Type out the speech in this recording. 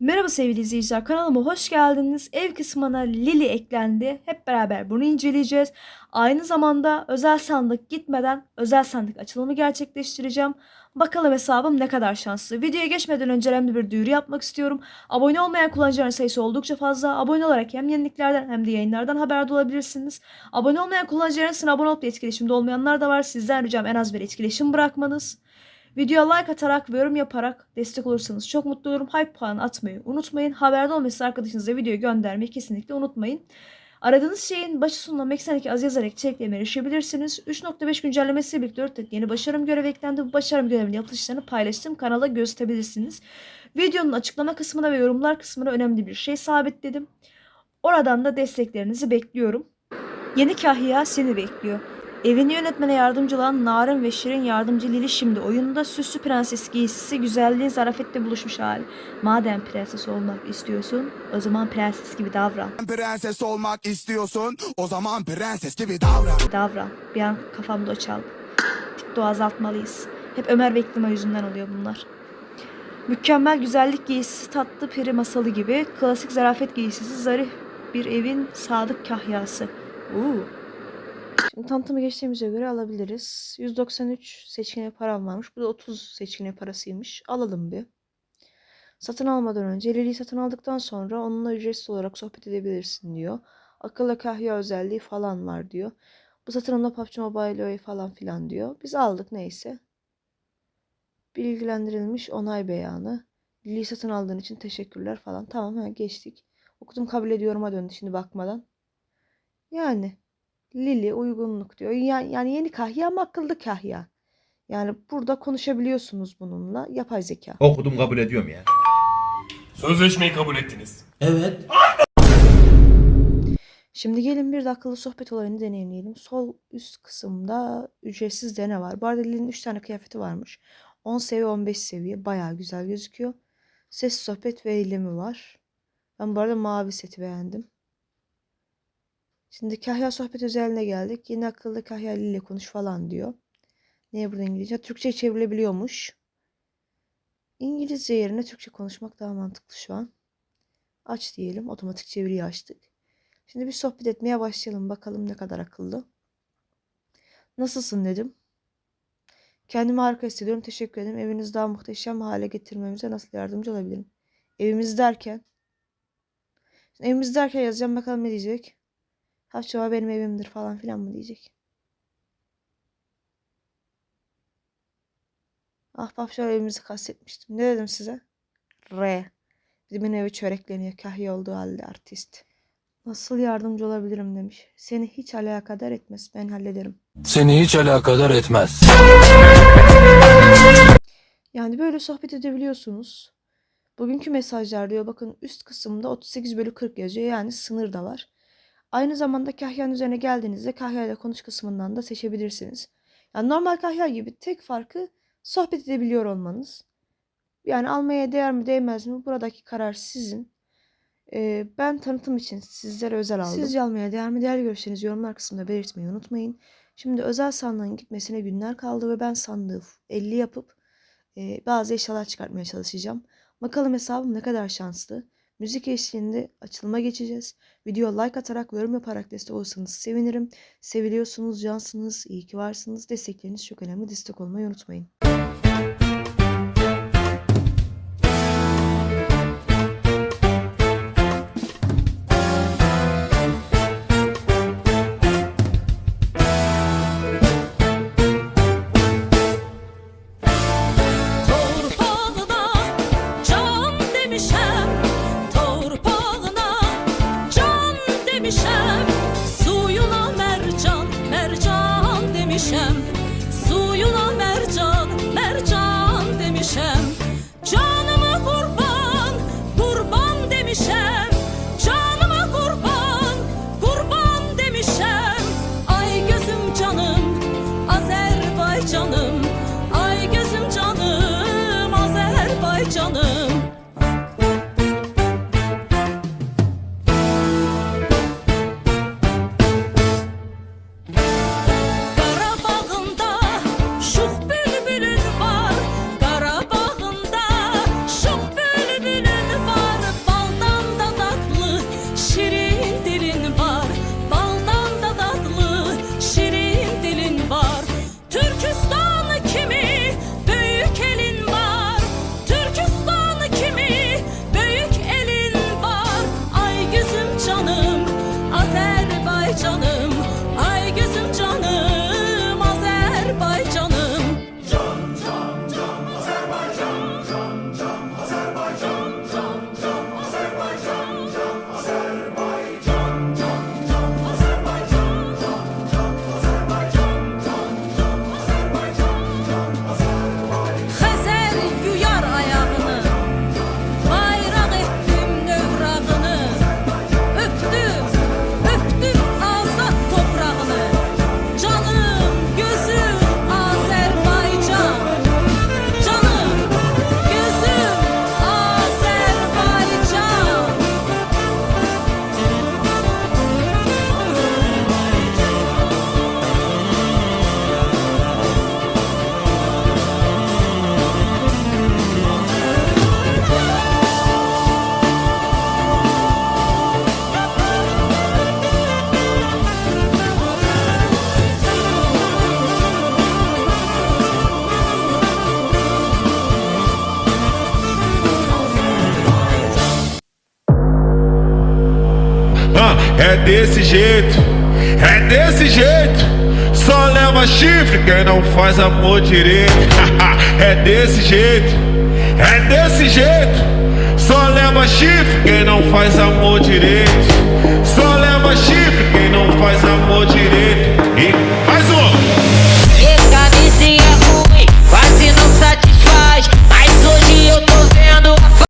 Merhaba sevgili izleyiciler kanalıma hoş geldiniz. Ev kısmına Lili eklendi. Hep beraber bunu inceleyeceğiz. Aynı zamanda özel sandık gitmeden özel sandık açılımı gerçekleştireceğim. Bakalım hesabım ne kadar şanslı. Videoya geçmeden önce önemli bir duyuru yapmak istiyorum. Abone olmayan kullanıcıların sayısı oldukça fazla. Abone olarak hem yeniliklerden hem de yayınlardan haberdar olabilirsiniz. Abone olmayan kullanıcıların abone olup etkileşimde olmayanlar da var. Sizden ricam en az bir etkileşim bırakmanız. Videoya like atarak ve yorum yaparak destek olursanız çok mutlu olurum. Hype puanı atmayı unutmayın. Haberde olması arkadaşınıza videoyu göndermeyi kesinlikle unutmayın. Aradığınız şeyin başı sonuna Meksen'deki az yazarak içeriklerine erişebilirsiniz. 3.5 güncellemesiyle birlikte 4 adet yeni başarım görevi eklendi. Bu başarım görevinin yapılışlarını paylaştığım kanala gösterebilirsiniz. Videonun açıklama kısmına ve yorumlar kısmına önemli bir şey sabitledim. Oradan da desteklerinizi bekliyorum. Yeni kahya seni bekliyor. Evini yönetmene yardımcı olan Narin ve Şirin yardımcı Lili şimdi oyunda süslü prenses giysisi güzelliğin zarafetle buluşmuş hali. Madem prenses olmak istiyorsun o zaman prenses gibi davran. Prenses olmak istiyorsun o zaman prenses gibi davran. Davran. Bir an kafamda o çaldı. TikTok'u azaltmalıyız. Hep Ömer ve İklima yüzünden oluyor bunlar. Mükemmel güzellik giysisi tatlı peri masalı gibi. Klasik zarafet giysisi zarif bir evin sadık kahyası. Uuu. Şimdi tanıtımı geçtiğimize göre alabiliriz. 193 seçkine param varmış. Bu da 30 seçkine parasıymış. Alalım bir. Satın almadan önce Lili'yi satın aldıktan sonra onunla ücretsiz olarak sohbet edebilirsin diyor. Akıllı kahya özelliği falan var diyor. Bu satınımda PUBG Mobile falan filan diyor. Biz aldık neyse. Bilgilendirilmiş onay beyanı. Lili'yi satın aldığın için teşekkürler falan. Tamam ha geçtik. Okudum kabul ediyorum'a döndü şimdi bakmadan. Yani Lili uygunluk diyor. Yani, yani yeni kahya ama akıllı kahya. Yani burada konuşabiliyorsunuz bununla. Yapay zeka. Okudum kabul ediyorum ya. Sözleşmeyi kabul ettiniz. Evet. Şimdi gelin bir de akıllı sohbet olayını deneyimleyelim. Sol üst kısımda ücretsiz dene var. Bu arada Lili'nin 3 tane kıyafeti varmış. 10 seviye 15 seviye. Bayağı güzel gözüküyor. Ses sohbet ve eylemi var. Ben bu arada mavi seti beğendim. Şimdi kahya sohbet özeline geldik. Yine akıllı kahya ile konuş falan diyor. Neye burada İngilizce? Türkçe çevrilebiliyormuş. İngilizce yerine Türkçe konuşmak daha mantıklı şu an. Aç diyelim. Otomatik çeviriyi açtık. Şimdi bir sohbet etmeye başlayalım. Bakalım ne kadar akıllı. Nasılsın dedim. Kendimi harika hissediyorum. Teşekkür ederim. Evinizi daha muhteşem hale getirmemize nasıl yardımcı olabilirim? Evimiz derken. Şimdi evimiz derken yazacağım. Bakalım ne diyecek. Hafçova benim evimdir falan filan mı diyecek. Ahbap şöyle evimizi kastetmiştim. Ne dedim size? R. Bizim evi çörekleniyor. Kahya olduğu halde artist. Nasıl yardımcı olabilirim demiş. Seni hiç alakadar etmez. Ben hallederim. Seni hiç alakadar etmez. Yani böyle sohbet edebiliyorsunuz. Bugünkü mesajlar diyor bakın üst kısımda 38 bölü 40 yazıyor. Yani sınır da var. Aynı zamanda kahyanın üzerine geldiğinizde kahya ile konuş kısmından da seçebilirsiniz. Yani normal kahya gibi tek farkı sohbet edebiliyor olmanız. Yani almaya değer mi değmez mi buradaki karar sizin. Ee, ben tanıtım için sizlere özel aldım. Sizce almaya değer mi değerli görüşlerinizi yorumlar kısmında belirtmeyi unutmayın. Şimdi özel sandığın gitmesine günler kaldı ve ben sandığı 50 yapıp e, bazı eşyalar çıkartmaya çalışacağım. Bakalım hesabım ne kadar şanslı. Müzik eşliğinde açılıma geçeceğiz. Video like atarak yorum yaparak destek olursanız sevinirim. Seviliyorsunuz, cansınız, iyi ki varsınız. Destekleriniz çok önemli. Destek olmayı unutmayın. Demişem Suyuna é desse jeito, é desse jeito. Só leva chifre quem não faz amor direito. é desse jeito, é desse jeito. Só leva chifre quem não faz amor direito. Só leva chifre.